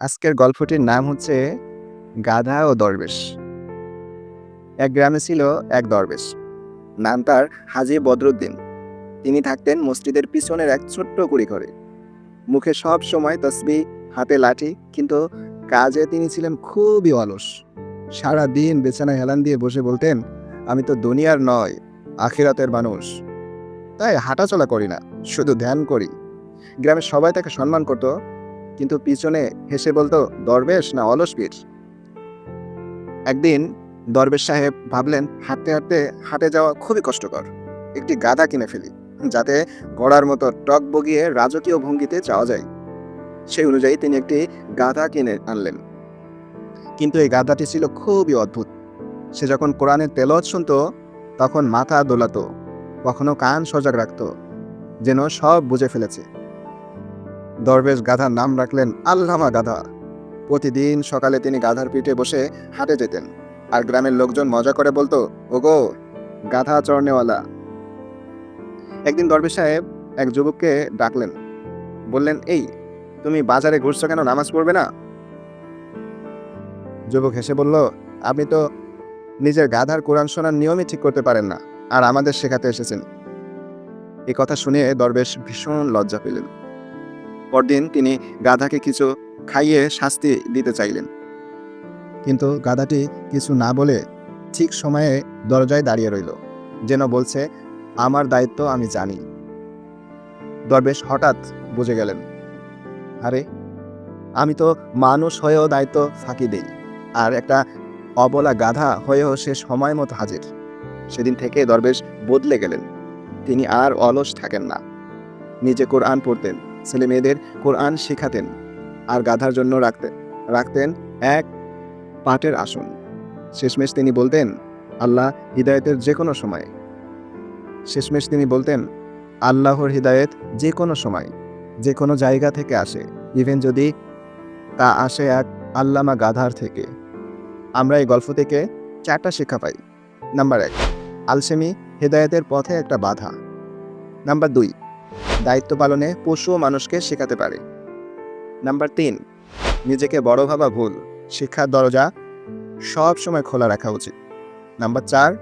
আজকের গল্পটির নাম হচ্ছে গাধা ও দরবেশ। এক গ্রামে ছিল এক দরবেশ। নাম তার হাজি বদরুদ্দিন। তিনি থাকতেন মসজিদের পিছনের এক ছোট্ট কুড়ি ঘরে মুখে সব সময় তসবি, হাতে লাঠি, কিন্তু কাজে তিনি ছিলেন খুবই অলস। সারা দিন বেছানায় হেলান দিয়ে বসে বলতেন, আমি তো দুনিয়ার নয়, আখিরাতের মানুষ। তাই হাঁটাচলা করি না, শুধু ধ্যান করি। গ্রামের সবাই তাকে সম্মান করত। কিন্তু পিছনে হেসে বলতো, দরবেশ না অলস একদিন দরবেশ সাহেব ভাবলেন, হাঁটতে হাঁটতে, হাঁটে যাওয়া খুবই কষ্টকর। একটি গাধা কিনে ফেলি, যাতে গড়ার মতো টক বগিয়ে রাজকীয় ভঙ্গিতে যাওয়া যায়। সেই অনুযায়ী তিনি একটি গাধা কিনে আনলেন। কিন্তু এই গাধাটি ছিল খুবই অদ্ভুত। সে যখন কোরআনের তেলত শুনতো, তখন মাথা দোলাতো, কখনো কান সজাগ রাখত, যেন সব বুঝে ফেলেছে। দরবেশ গাধার নাম রাখলেন আল্লামা গাধা। প্রতিদিন সকালে তিনি গাধার পিঠে বসে হাটে যেতেন আর গ্রামের লোকজন মজা করে বলতো, ওগো, গাধা চড়নেওয়ালা একদিন দরবেশ সাহেব এক যুবককে ডাকলেন। বললেন, এই, তুমি বাজারে ঘুরছো কেন? নামাজ পড়বে না? যুবক হেসে বলল, আপনি তো নিজের গাধার কোরআন শোনার নিয়মই ঠিক করতে পারেন না, আর আমাদের শেখাতে এসেছেন। এই কথা শুনে দরবেশ ভীষণ লজ্জা পেলেন। পরদিন তিনি গাধাকে কিছু খাইয়ে শাস্তি দিতে চাইলেন। কিন্তু গাধাটি কিছু না বলে ঠিক সময়ে দরজায় দাঁড়িয়ে রইল, যেন বলছে, আমার দায়িত্ব আমি জানি। দরবেশ হঠাৎ বুঝে গেলেন, আরে, আমি তো মানুষ হয়েও দায়িত্ব ফাঁকি দেই, আর একটা অবলা গাধা হয়েও সে সময় মতো হাজির। সেদিন থেকে দরবেশ বদলে গেলেন, তিনি আর অলস থাকেন না। নিজে কোরআন পড়তেন ছেলে মেয়েদের কোরআন শেখাতেন আর গাধার জন্য রাখতেন রাখতেন এক পাটের আসন। শেষমেশ তিনি বলতেন, আল্লাহ হৃদায়তের যে কোনো সময় শেষমেশ তিনি বলতেন, আল্লাহর হৃদায়ত যে কোনো সময় যে কোনো জায়গা থেকে আসে ইভেন যদি তা আসে এক আল্লামা গাধার থেকে। আমরা এই গল্প থেকে চারটা শিক্ষা পাই। নাম্বার এক, আলসেমি হৃদায়তের পথে একটা বাধা। নাম্বার দুই দায়িত্ব পালনে পশু মানুষকে শেখাতে পারে। নাম্বার তিন, নিজেকে বড় ভাবা ভুল। শিক্ষার দরজা সব সময় খোলা রাখা উচিত। নাম্বার চার,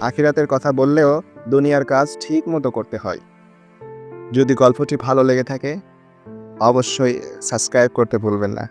আখিরাতের কথা বললেও দুনিয়ার কাজ ঠিক মতো করতে হয়। যদি গল্পটি ভালো লেগে থাকে, অবশ্যই সাবস্ক্রাইব করতে ভুলবেন না।